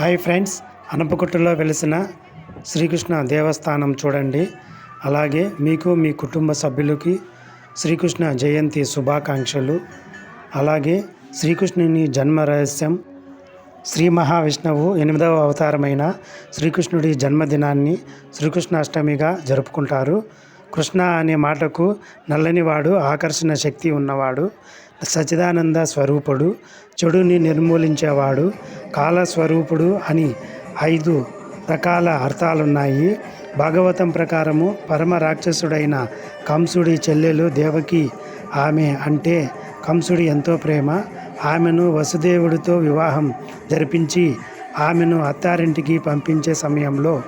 Hi friends అనపకుట్టులో వెలిసిన శ్రీకృష్ణ దేవస్థానం చూడండి. అలాగే మీకు మీ కుటుంబ సభ్యులకి శ్రీకృష్ణ జయంతి శుభాకాంక్షలు. అలాగే శ్రీకృష్ణుని జన్మ రహస్యం శ్రీ మహావిష్ణువు ఎనిమిదవ అవతారమైన శ్రీకృష్ణుడి జన్మదినాన్ని శ్రీకృష్ణాష్టమిగా జరుపుకుంటారు. కృష్ణ అనే మాటకు నల్లనివాడు ఆకర్షణ శక్తి ఉన్నవాడు సచిదానంద స్వరూపుడు చెడుని నిర్మూలించేవాడు కాలస్వరూపుడు అని ఐదు రకాల అర్థాలున్నాయి. భాగవతం ప్రకారము పరమ రాక్షసుడైన కంసుడి చెల్లెలు దేవకి ఆమె అంటే కంసుడి ఎంతో ప్రేమ. ఆమెను వసుదేవుడితో వివాహం జరిపించి ఆమెను అత్తారింటికి పంపించే సమయంలో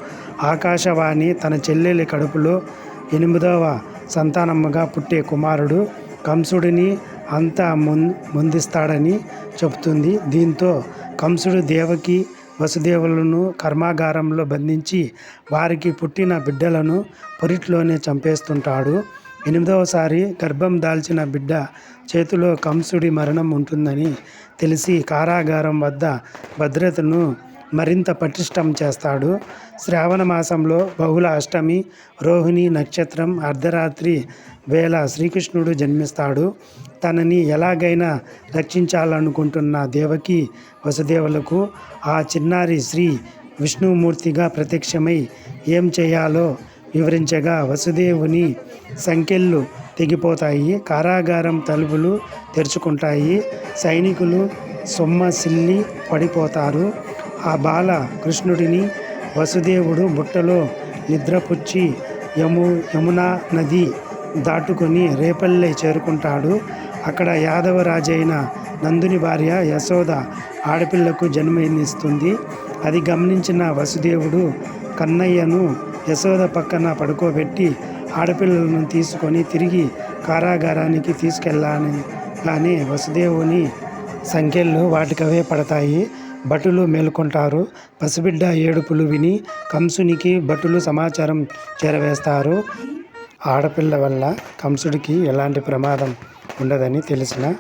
ఆకాశవాణి తన చెల్లెలి కడుపులో ఎనిమిదవ సంతానమ్మగా పుట్టే కుమారుడు కంసుడిని అంతా ముందిస్తాడని చెబుతుంది. దీంతో కంసుడు దేవకి వసుదేవులను కర్మాగారంలో బంధించి వారికి పుట్టిన బిడ్డలను పొరిట్లోనే చంపేస్తుంటాడు. ఎనిమిదవసారి గర్భం దాల్చిన బిడ్డ చేతిలో కంసుడి మరణం ఉంటుందని తెలిసి కారాగారం వద్ద భద్రతను మరింత పటిష్టం చేస్తాడు. శ్రావణ మాసంలో బహుళ అష్టమి రోహిణి నక్షత్రం అర్ధరాత్రి వేళ శ్రీకృష్ణుడు జన్మిస్తాడు. తనని ఎలాగైనా రక్షించాలనుకుంటున్న దేవకి వసుదేవులకు ఆ చిన్నారి శ్రీ విష్ణుమూర్తిగా ప్రత్యక్షమై ఏం చేయాలో వివరించగా వసుదేవుని సంఖ్యలు తెగిపోతాయి. కారాగారం తలుపులు తెరుచుకుంటాయి. సైనికులు సొమ్మసిల్లి పడిపోతారు. ఆ బాల కృష్ణుడిని వసుదేవుడు బుట్టలో నిద్రపుచ్చి యము యమునా నది దాటుకొని రేపల్లె చేరుకుంటాడు. అక్కడ యాదవరాజైన నందుని భార్య యశోద ఆడపిల్లకు జన్మనిస్తుంది. అది గమనించిన వసుదేవుడు కన్నయ్యను యశోద పక్కన పడుకోబెట్టి ఆడపిల్లలను తీసుకొని తిరిగి కారాగారానికి తీసుకెళ్ళాలని కానీ వసుదేవుని సంఖ్యలు వాటికవే పడతాయి. భటులు మేల్కొంటారు. పసిబిడ్డ ఏడుపులు విని కంసునికి భటులు సమాచారం చేరవేస్తారు. ఆడపిల్ల వల్ల కంసుడికి ఎలాంటి ప్రమాదం ఉండదని తెలిసిన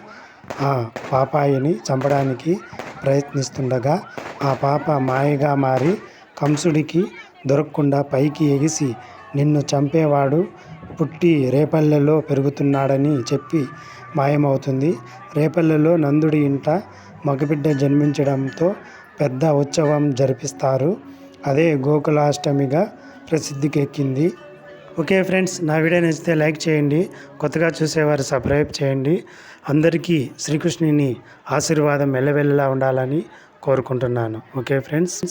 ఆ పాపాయిని చంపడానికి ప్రయత్నిస్తుండగా ఆ పాప మాయగా మారి కంసుడికి దొరకకుండా పైకి ఎగిసి నిన్ను చంపేవాడు పుట్టి రేపల్లెలో పెరుగుతున్నాడని చెప్పి మాయమవుతుంది. రేపల్లెలో నందుడి ఇంట మగబిడ్డ జన్మించడంతో పెద్ద ఉత్సవం జరిపిస్తారు. అదే గోకులాష్టమిగా ప్రసిద్ధికెక్కింది. ఓకే ఫ్రెండ్స్ నా వీడియో నచ్చితే లైక్ చేయండి. కొత్తగా చూసేవారు సబ్స్క్రైబ్ చేయండి. అందరికీ శ్రీకృష్ణుని ఆశీర్వాదం వెళ్ళవెళ్ళలా ఉండాలని కోరుకుంటున్నాను. Okay friends.